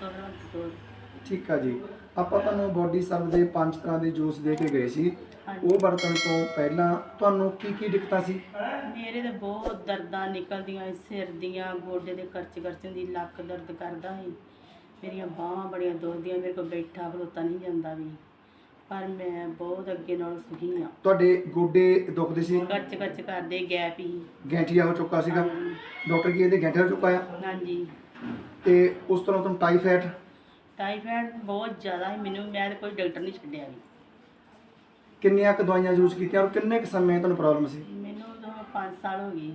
ਤੋਂ ਤੋਂ। ਠੀਕ ਆ ਜੀ। ਆਪਾਂ ਤੁਹਾਨੂੰ ਬੋਡੀ ਸਰਵ ਦੇ ਪੰਜ ਤਰ੍ਹਾਂ ਦੇ ਜੂਸ ਦੇ ਕੇ ਗਏ ਸੀ। ਉਹ ਵਰਤਣ ਤੋਂ ਪਹਿਲਾਂ ਤੁਹਾਨੂੰ ਕੀ ਕੀ ਦਿੱਕਤਾਂ ਸੀ? ਮੇਰੇ ਤੇ ਬਹੁਤ ਦਰਦਾਂ ਨਿਕਲਦੀਆਂ ਸੀ, ਸਿਰ ਦੀਆਂ ਗੋਡੇ ਦੇ ਕਰਚ ਕਰਚ ਹੁੰਦੀ ਲੱਕ ਦਰਦ ਕਰਦਾ ਸੀ। ਮੇਰੀਆਂ ਬਾਹਾਂ ਬੜੀਆਂ ਦੁਖਦੀਆਂ ਮੇਰੇ ਕੋਲ ਬੈਠਾ ਖਲੋਤਾ ਨਹੀਂ ਜਾਂਦਾ ਵੀ। ਪਰ ਮੈਂ ਬਹੁਤ ਅੱਗੇ ਨਾਲੋਂ ਸੁਖੀ ਆ ਤੁਹਾਡੇ ਗੋਡੇ ਦੁਖਦੇ ਸੀ? ਕਰਚ ਕਰਚ ਕਰਦੇ ਗੈਪ ਹੀ। ਗੈਂਠੀਆ ਹੋ ਚੁੱਕਾ ਸੀਗਾ। ਡਾਕਟਰ ਕੀ ਇਹਦੇ ਗੈਂਠੀਆ ਹੋ ਚੁੱਕਾ ਆ? ਹਾਂਜੀ। ਤੇ ਉਸ ਤਰ੍ਹਾਂ ਤੁਹਾਨੂੰ ਟਾਈਫਾਇਡ ਟਾਈਫਾਇਡ ਬਹੁਤ ਜ਼ਿਆਦਾ ਸੀ ਮੈਨੂੰ ਮੈਂ ਕੋਈ ਡਾਕਟਰ ਨਹੀਂ ਛੱਡਿਆ ਵੀ। ਕਿੰਨੀਆਂ ਕੁ ਦਵਾਈਆਂ ਯੂਜ਼ ਕੀਤੀਆਂ ਔਰ ਕਿੰਨੇ ਕੁ ਸਮੇਂ ਤੁਹਾਨੂੰ ਪ੍ਰੋਬਲਮ ਸੀ? ਮੈਨੂੰ ਤਾਂ 5 ਸਾਲ ਹੋ ਗਏ।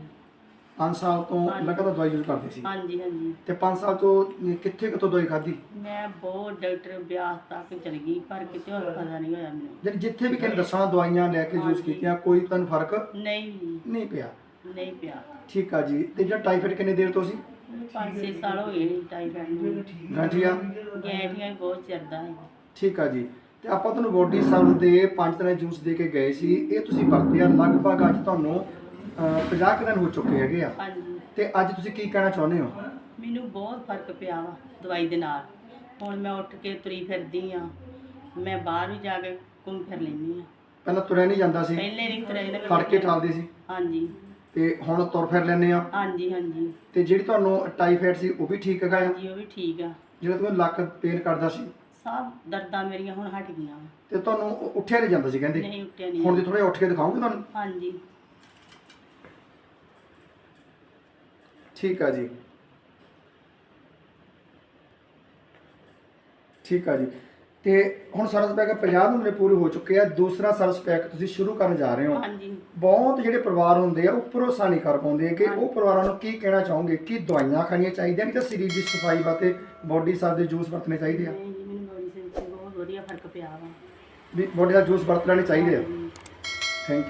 5 ਸਾਲ ਤੋਂ ਹਾਂਜੀ। ਲਗਾਤਾਰ ਦਵਾਈ ਯੂਜ਼ ਕਰਦੇ ਸੀ। ਹਾਂਜੀ ਹਾਂਜੀ। ਤੇ 5 ਸਾਲ ਤੋਂ ਕਿੱਥੇ ਕਿੱਥੋਂ ਦਵਾਈ ਖਾਧੀ? ਮੈਂ ਬਹੁਤ ਡਾਕਟਰ ਬਿਆਸ ਤੱਕ ਚਲ ਗਈ ਪਰ ਕਿਤੇ ਹੋਰ ਪਤਾ ਨਹੀਂ ਹੋਇਆ ਮੈਨੂੰ। ਯਾਨੀ ਜਿੱਥੇ ਵੀ ਕਿਸੇ ਦੱਸਣਾ ਦਵਾਈਆਂ ਲੈ ਕੇ ਯੂਜ਼ ਹਾਂਜੀ। ਕੀਤੀਆਂ ਕੋਈ ਤੁਹਾਨੂੰ ਫ਼ਰਕ ਨਹੀਂ। ਨਹੀਂ ਪਿਆ। ਨਹੀਂ ਪਿਆ। ਠੀਕ ਆ ਜੀ ਤੇ ਜਿਹੜਾ ਟਾਈਫਾਇਡ ਕਿੰਨੇ ਦੇਰ ਤੋਂ ਸੀ? 5-6 ਸਾਲ ਹੋ ਗਏ ਟਾਈਫਾਇਡ ਨੂੰ। ਗੰਠੀਆ ਗੈਠੀਆਂ ਵੀ ਬਹੁਤ ਚਿਰਦਾ ਹੈ। ਠੀਕ ਆ ਜੀ। ਤੇ ਆਪਾਂ ਤੁਹਾਨੂੰ ਬੋਡੀ ਸਰਵ ਦੇ ਪੰਜ ਤਰ੍ਹਾਂ ਦੇ ਜੂਸ ਦੇ ਕੇ ਗਏ ਸੀ। ਇਹ ਤੁਸੀਂ ਵਰਤਿਆ ਲਗਭਗ ਅੱਜ ਤੁਹਾਨੂੰ ਅਹ, 50 ਕੁ ਦਿਨ ਹੋ ਚੁੱਕੇ ਹੈਗੇ ਆ। ਹਾਂਜੀ। ਤੇ ਅੱਜ ਤੁਸੀਂ ਕੀ ਕਹਿਣਾ ਚਾਹੁੰਦੇ ਹੋ? ਮੈਨੂੰ ਬਹੁਤ ਫ਼ਰਕ ਪਿਆ ਵਾ ਦਵਾਈ ਦੇ ਨਾਲ। ਹੁਣ ਮੈਂ ਉੱਠ ਕੇ ਤੁਰੀ ਫਿਰਦੀ ਆ ਮੈਂ ਬਾਹਰ ਵੀ ਜਾ ਕੇ ਘੁੰਮ ਫਿਰ ਲੈਂਦੀ ਆ ਪਹਿਲਾਂ ਤੁਰਿਆ ਨਹੀਂ ਜਾਂਦਾ ਸੀ? ਪਹਿਲੇ ਨਹੀਂ ਤੁਰਿਆ ਜਾਂਦਾ ਫੜ ਕੇ ਠਾਲਦੇ ਸੀ? ਹਾਂਜੀ। ਤੇ ਹੁਣ ਤੁਰ ਫਿਰ ਲੈਂਦੇ ਆ ਹਾਂਜੀ ਹਾਂਜੀ। ਤੇ ਜਿਹੜੀ ਤੁਹਾਨੂੰ ਟਾਈਫਾਇਡ ਸੀ ਉਹ ਵੀ ਠੀਕ ਹੈਗਾ ਆ? ਹਾਂਜੀ ਉਹ ਵੀ ਠੀਕ ਆ। ਜਿਹੜਾ ਤੁਹਾਨੂੰ ਲੱਕ ਪੇਨ ਕਰਦਾ ਸੀ? ਸਭ ਦਰਦਾਂ ਮੇਰੀਆਂ ਹੁਣ ਹਟ ਗਈਆਂ। ਤੇ ਤੁਹਾਨੂੰ ਉ- ਉੱਠਿਆ ਨਹੀਂ ਜਾਂਦਾ ਸੀ ਕਹਿੰਦੇ? ਨਹੀਂ ਉੱਠਿਆ ਹੁਣ ਨਹੀਂ ਥੋੜਾ ਉੱਠ ਕੇ ਦਿਖਾਓਗੇ ਤੁਹਾਨੂੰ? ਹਾਂਜੀ। ਠੀਕ ਆ ਜੀ। ਠੀਕ ਆ ਜੀ। ਤੇ ਹੁਣ ਸਰਸ ਪੈਕ 50 ਦਿਨ ਦੇ ਪੂਰੇ ਹੋ ਚੁੱਕੇ ਆ ਦੂਸਰਾ ਸਰਸ ਪੈਕ ਤੁਸੀਂ ਸ਼ੁਰੂ ਕਰਨ ਜਾ ਰਹੇ ਹੋ। ਹਾਂਜੀ। ਬਹੁਤ ਜਿਹੜੇ ਪਰਿਵਾਰ ਹੁੰਦੇ ਆ ਉਹ ਭਰੋਸਾ ਨਹੀਂ ਕਰ ਪਾਉਂਦੇ ਕਿ ਉਹ ਪਰਿਵਾਰਾਂ ਨੂੰ ਕੀ ਕਹਿਣਾ ਚਾਹੋਗੇ ਕਿ ਦਵਾਈਆਂ ਖਾਣੀਆਂ ਚਾਹੀਦੀਆਂ ਕਿ ਜਾਂ ਸਰੀਰ ਦੀ ਸਫ਼ਾਈ ਵਾਸਤੇ ਬੋਡੀ ਸਾਰ ਦੇ ਜੂਸ ਵਰਤਣੇ ਚਾਹੀਦੇ ਆ? ਨਹੀਂ ਜੀ ਮੈਨੂੰ ਬੜੀ ਸਿਰ ਤੇ ਬਹੁਤ ਵਧੀਆ ਫ਼ਰਕ ਪਿਆ ਵਾ। ਵੀ ਬੋਡੀ ਦਾ ਜੂਸ ਵਰਤ ਲੈਣੇ ਚਾਹੀਦੇ ਆ। ਹਾਂਜੀ।